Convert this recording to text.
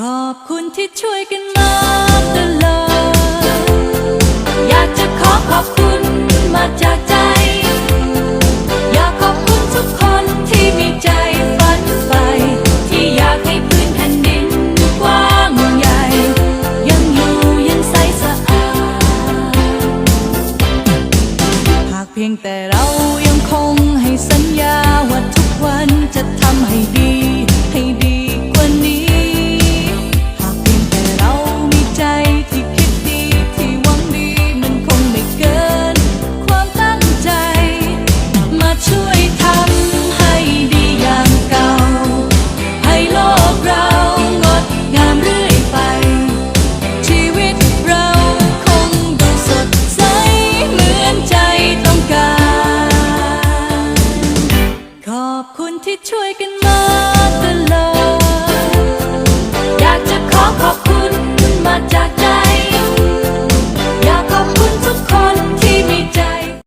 ขอบคุณที่ช่วยกันมาตลอด อยากจะขอขอบคุณมาจากใจ อยากขอบคุณทุกคนที่มีใจฝันใฝ่ที่อยากให้พื้นแผ่นดินกว้างใหญ่ ยังอยู่ยังใสสะอาด หากเพียงแต่เรายังคง ที่ช่วยกันมาตลอด